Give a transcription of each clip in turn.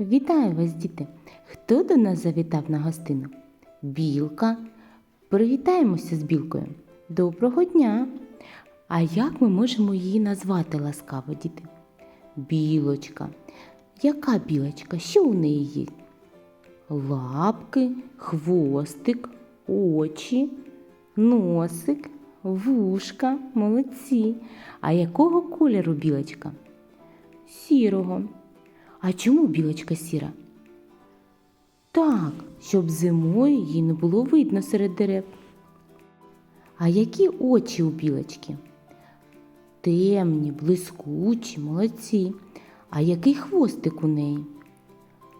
Вітаю вас, діти! Хто до нас завітав на гостину? Білка. Привітаємося з білкою. Доброго дня! А як ми можемо її назвати ласкаво, діти? Білочка. Яка білочка? Що у неї є? Лапки, хвостик, очі, носик, вушка, молодці. А якого кольору білочка? Сірого. А чому білочка сіра? Так, щоб зимою її не було видно серед дерев. А які очі у білочки? Темні, блискучі, молодці. А який хвостик у неї?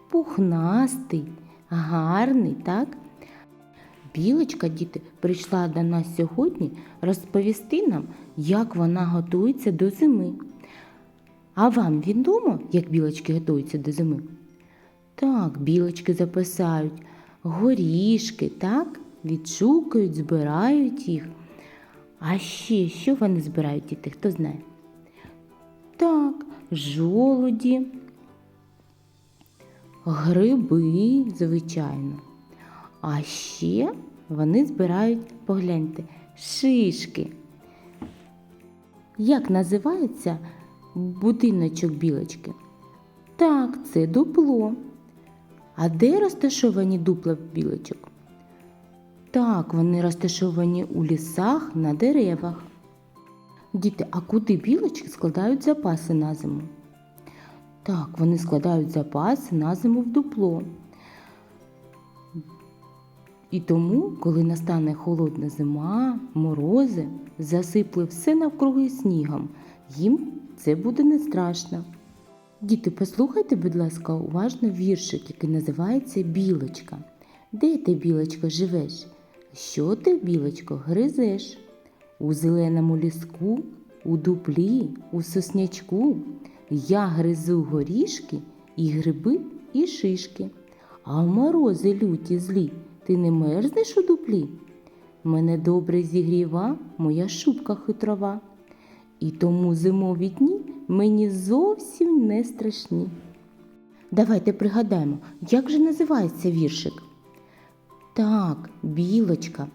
Пухнастий, гарний, так? Білочка, діти, прийшла до нас сьогодні розповісти нам, як вона готується до зими. А вам відомо, як білочки готуються до зими? Так, білочки записають горішки, так? Відшукають, збирають їх. А ще що вони збирають діти, хто знає? Так, жолуді, гриби, звичайно. А ще вони збирають, погляньте, шишки. Як називається будиночок білочки? Так, це дупло. А де розташовані дупла білочок? Так, вони розташовані у лісах на деревах. Діти, а куди білочки складають запаси на зиму? Так, вони складають запаси на зиму в дупло. І тому, коли настане холодна зима, морози, засипли все навкруги снігом, їм це буде не страшно. Діти, послухайте, будь ласка, уважно віршик, який називається Білочка. Де ти, білочко, живеш? Що ти, білочко, гризеш? У зеленому ліску, у дуплі, у соснячку я гризу горішки і гриби, і шишки. А в морози люті злі ти не мерзнеш у дуплі? Мене добре зігріва моя шубка хитрова, і тому зимові дні мені зовсім не страшні. Давайте пригадаємо, як же називається віршик? Так, білочка.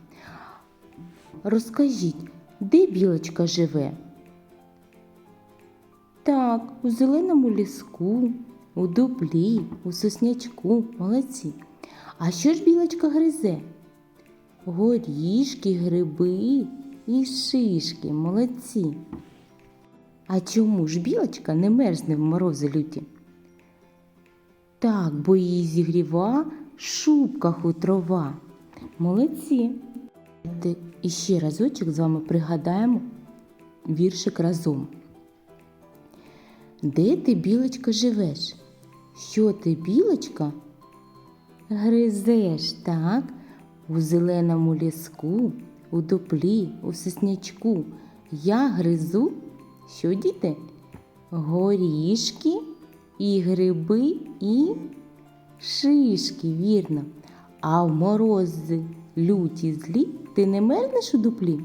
Розкажіть, де білочка живе? Так, у зеленому ліску, у дуплі, у соснячку, молодці. А що ж білочка гризе? Горішки, гриби і шишки, молодці. А чому ж білочка не мерзне в морози люті? Так, бо її зігріва шубка хутрова. Молодці. Давайте іще разочок з вами пригадаємо віршик разом. Де ти, білочка, живеш? Що ти, білочка? Гризеш, так? У зеленому ліску, у дуплі, у соснячку. Я гризу, що діти? Горішки і гриби, і шишки, вірно. А в морози люті злі ти не мерзнеш у дуплі?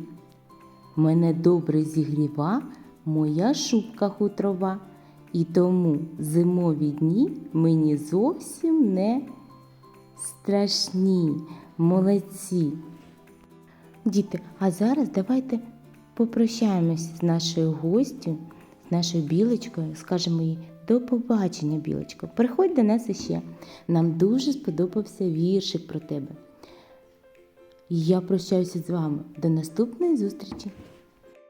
Мене добре зігріва моя шубка хутрова, і тому зимові дні мені зовсім не страшні, молодці. Діти, а зараз давайте попрощаємося з нашою гостю, з нашою білочкою, скажемо їй до побачення, білочко. Приходь до нас іще. Нам дуже сподобався віршик про тебе. Я прощаюся з вами. До наступної зустрічі!